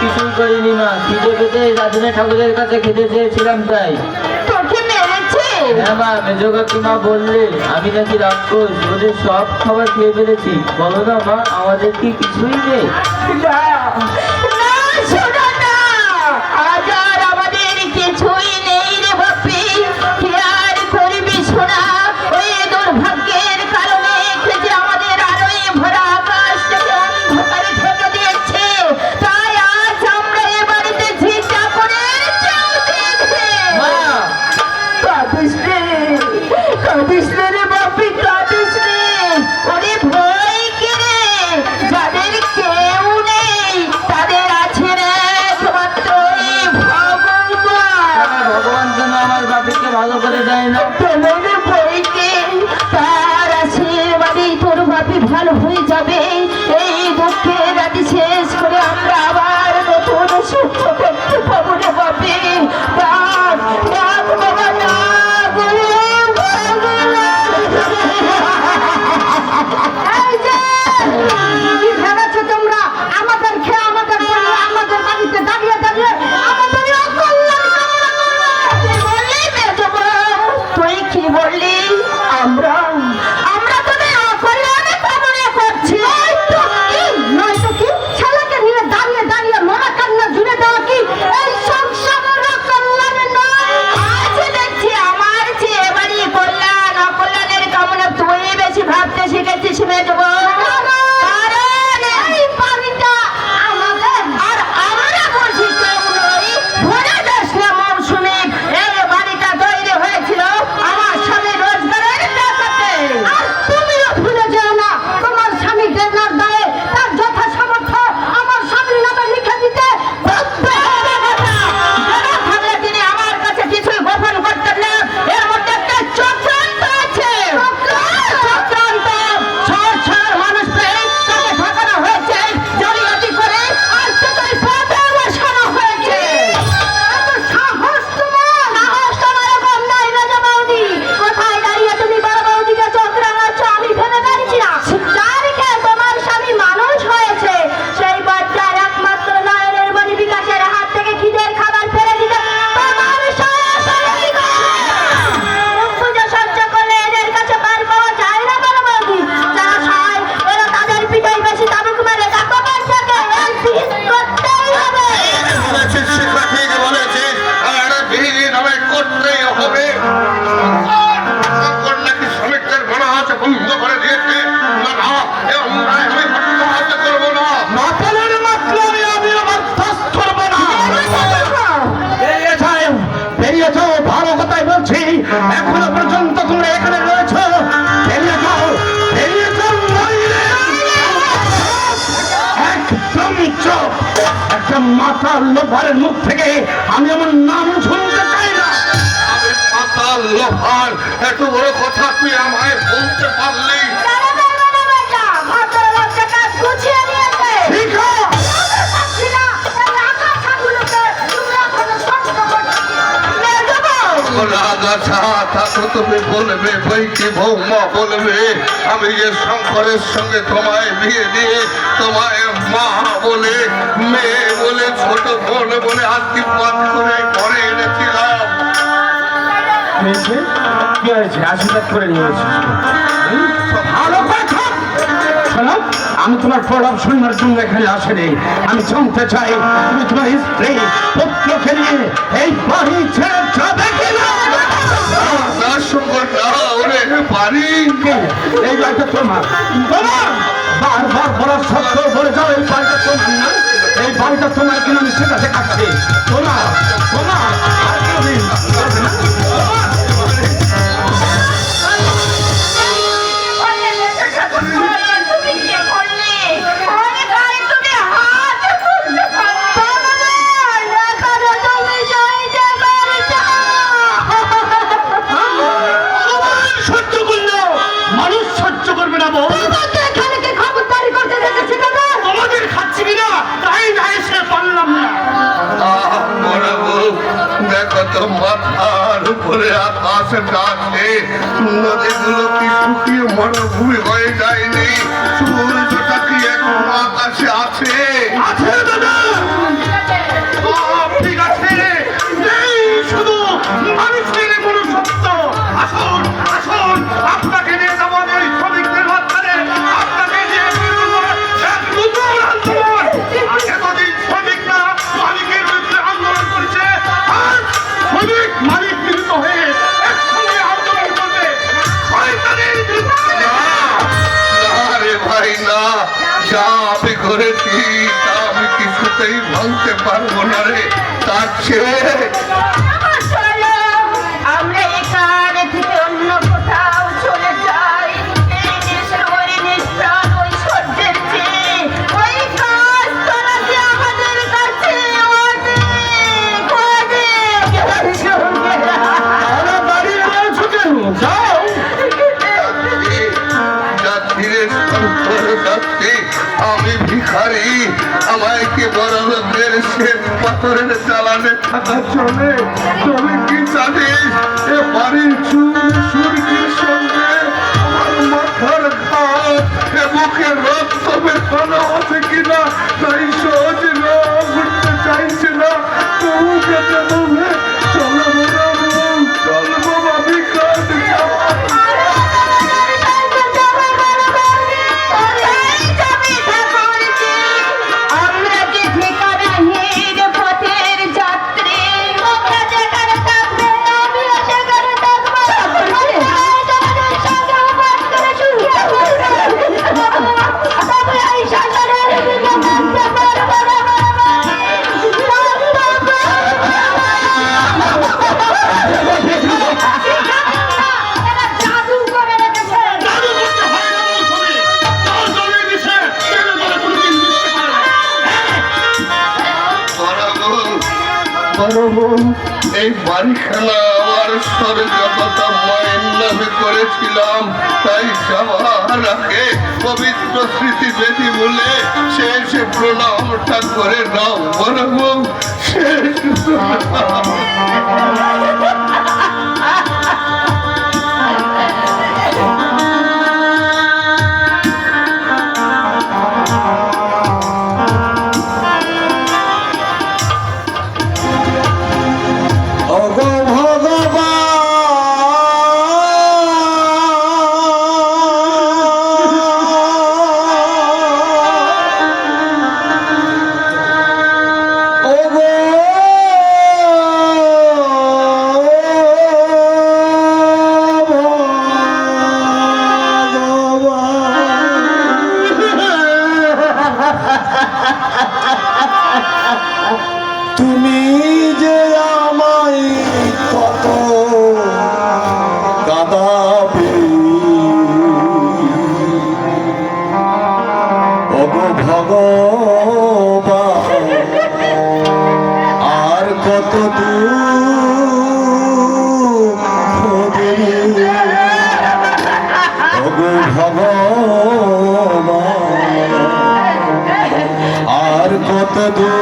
কিছুই করিনি মা। খিদে পেতে রাজনে ঠাকুরের কাছে খেতে চেয়েছিলাম তাই। হ্যাঁ মা বললে আমি নাকি ওদের সব খাবার খেয়ে ফেলেছি। বলো মা আমাদের কি কিছুই নেই? পাতাল লোভারের মুখ থেকে আমি আমার নাম শুনতে চাই না। আমি পাতাল লোভার এত বড় কথা তুই আমায় বলতে পারলি। বলবে বৌমা বলবে। আমি যে শঙ্করের সঙ্গে তোমায় বিয়ে দিয়ে তোমায় মা বলে মেয়ে বলে ছোট বোন বলে আশীর্বাদ করে ঘরে এনেছিলাম। কি হয়েছে? আশীর্বাদ করে নিয়েছি আমি তোমার প্রলাপ শুনবার জন্য এখানে আসেনি। আমি শুনতে চাই তুমি তোমার স্ত্রী পুত্রকে নিয়ে এই বাড়ি ছেড়ে যাবে কিনা এই বাড়িটা তোমার। বারবার বলার সত্ত্বেও বলে যাও, এই বাড়িটা তোমার না। এই বাড়িটা তোমার কিনা আমি সেটা দেখাচ্ছি। তোমার তোমার আছে কিছুতেই ভাঙতে পারব না রে তার চেয়ে পাথরের চালানে থাকা চলে তুমি কি জানিস এ বাড়ির সূর্যের সঙ্গে মাথার ঘাট এ মুখের রক্ত বেদনা আছে কিনা? রাখে। পবিত্র স্মৃতি বেদি বলে শেষ প্রণামটা করে নাম বরং শেষ Salvador.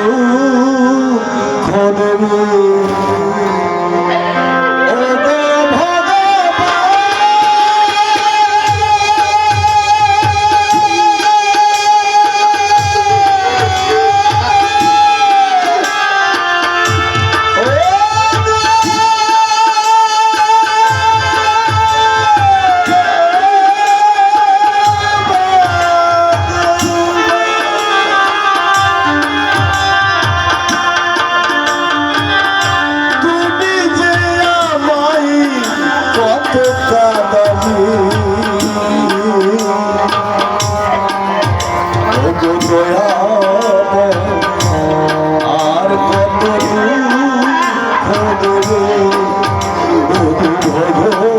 ভোগ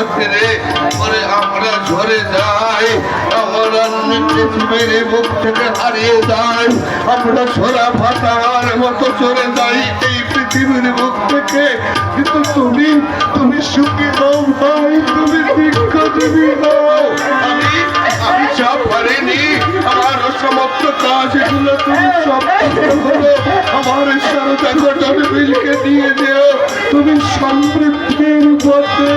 আছে আমরা ঝরে যাই। আমরা পৃথিবীর বুক থেকে আমরা ছোড়া ফাটার মতো চলে যাই, এই পৃথিবীর মুখ থেকে কিন্তু তুমি তুমি সুখী হও ভাই, তুমি দীর্ঘজীবী হও আমি আমি যা পারিনি আমার সমস্ত কাজগুলো তুমি সব করো আমার সারদা বিলকে দিয়ে দিও তুমি সমৃদ্ধির পথে।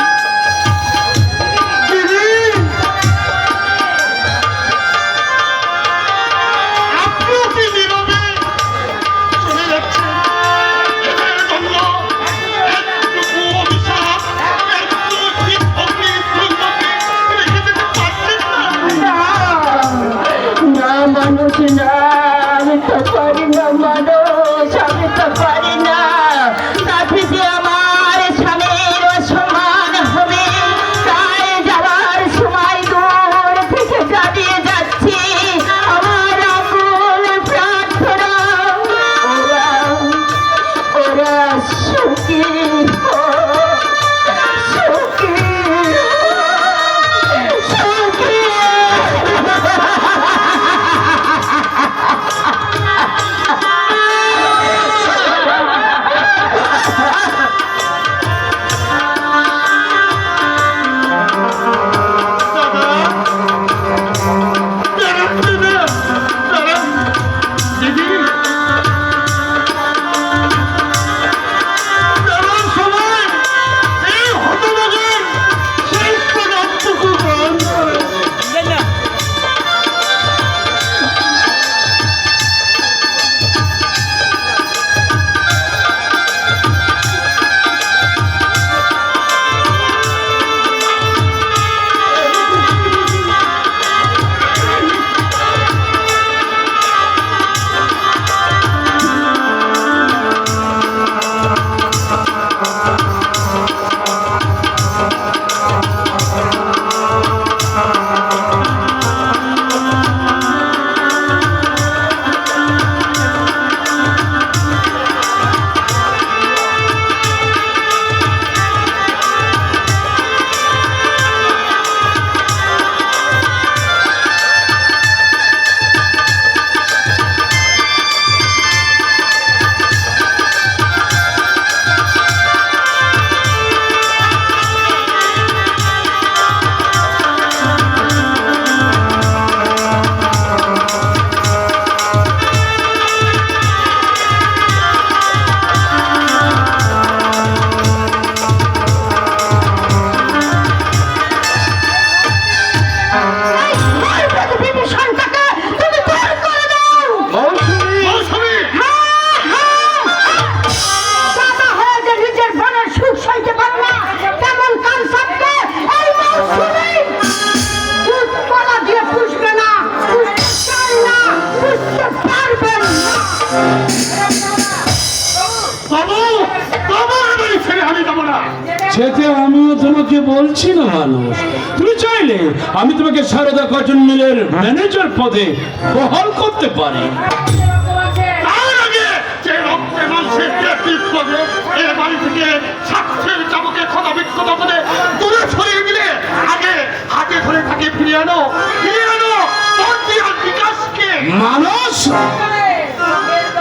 সেটা আমিও তোমাকে বলছি না মানুষ। তুমি চাইলে আমি তোমাকে সারদা কটন মিলের ম্যানেজার পদে বহাল করতে পারি। মানুষ